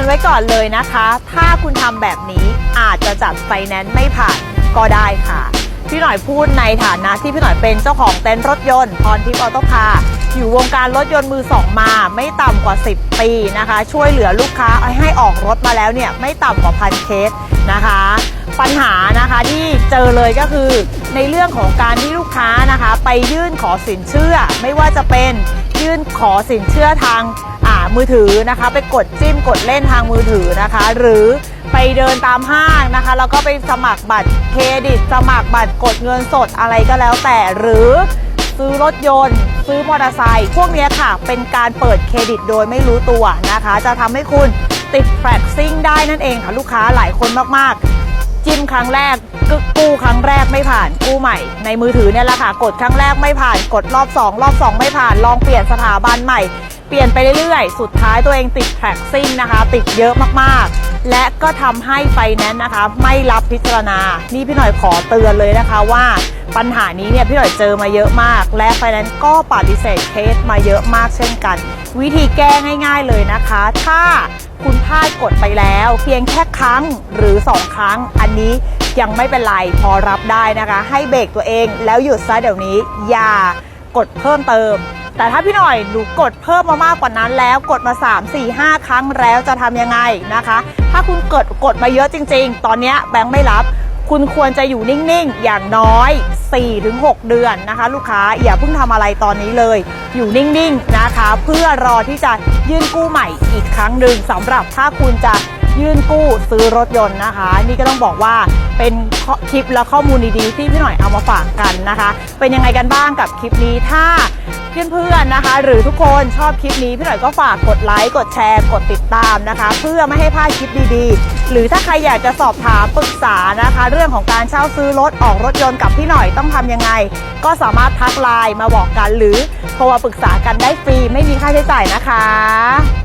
อนไว้ก่อนเลยนะคะ ถ้าคุณทำแบบนี้อาจจะจัดไฟแนนซ์ไม่ผ่านก็ได้ค่ะ พี่หน่อยพูดในฐานะที่พี่หน่อยเป็นเจ้าของเต็นท์รถยนต์พรทิพย์ออโต้คาร์อยู่วงการรถยนต์มือสองมาไม่ต่ำกว่า 10 ปีนะคะ ช่วยเหลือลูกค้าให้ออกรถมาแล้วเนี่ยไม่ต่ำกว่าพันเคสนะคะ ปัญหานะคะที่เจอเลยก็คือในเรื่องของการที่ลูกค้านะคะ ไปยื่นขอสินเชื่อไม่ว่าจะเป็น ยื่นขอสินเชื่อทางมือถือนะคะ ไปกดจิ้มกดเล่นทางมือถือนะคะ หรือไปเดินตามห้างนะคะ แล้วก็ไปสมัครบัตรเครดิต สมัครบัตรกดเงินสดอะไรก็แล้วแต่หรือซื้อรถยนต์ ซื้อมอเตอร์ไซค์พวกนี้ค่ะ เป็นการเปิดเครดิตโดยไม่รู้ตัวนะคะ จะทำให้คุณติดแฟลกซิ่งได้นั่นเองค่ะลูกค้าหลายคนมากๆ จิ้มครั้งแรกกกู้ครั้งแรกไม่ผ่านกู้ใหม่ ในมือถือเนี่ยแหละค่ะกดครั้งแรกไม่ผ่าน กดรอบ 2 รอบ 2 ไม่ผ่านลองเปลี่ยนสถาบันใหม่ เปลี่ยนไปเรื่อยๆ สุดท้ายตัวเองติดแท็กซิ่งนะคะ ติดเยอะมากๆ และก็ทำให้ไฟแนนซ์นะคะ ไม่รับพิจารณา นี่พี่หน่อยขอเตือนเลยนะคะว่าปัญหานี้เนี่ยพี่หน่อยเจอมาเยอะมาก และไฟแนนซ์ก็ปฏิเสธเคสมาเยอะมากเช่นกัน วิธีแก้ง่ายๆเลยนะคะ ถ้าคุณพลาดกดไปแล้ว เพียงแค่ครั้งหรือ 2 ครั้ง อันนี้ยังไม่เป็นไรพอรับได้นะคะ ให้เบรกตัวเองแล้วหยุดซะเดี๋ยวนี้ อย่ากดเพิ่มเติม แต่ถ้าพี่หน่อยหนูกดเพิ่มมามากกว่านั้นแล้วกดมา 3 4 5 ครั้งแล้วจะทำยังไงนะคะ ถ้าคุณเกิดกดมาเยอะจริง ๆ ตอนนี้แบงค์ไม่รับ คุณควรจะอยู่นิ่งๆ อย่างน้อย 4-6 เดือนนะคะ ลูกค้าอย่าเพิ่งทำอะไรตอนนี้เลย อยู่นิ่งๆนะคะ เพื่อรอที่จะยื่นกู้ใหม่อีกครั้งหนึ่งสำหรับถ้าคุณจะ ยื่นกู้ซื้อรถยนต์นะคะ นี่ก็ต้องบอกว่าเป็นคลิปและข้อมูลดีๆที่พี่หน่อยเอามาฝากกันนะคะ เป็นยังไงกันบ้างกับคลิปนี้ถ้าเพื่อนๆนะคะ หรือทุกคนชอบคลิปนี้พี่หน่อยก็ฝากกดไลค์กดแชร์ กดติดตามนะคะ เพื่อไม่ให้พลาดคลิปดีๆ หรือถ้าใครอยากจะสอบถามปรึกษานะคะ เรื่องของการเช่าซื้อรถออกรถยนต์กับพี่หน่อยต้องทำยังไง ก็สามารถทักไลน์มาบอกกันหรือโทรมาปรึกษากันได้ฟรีไม่มีค่าใช้จ่ายนะคะ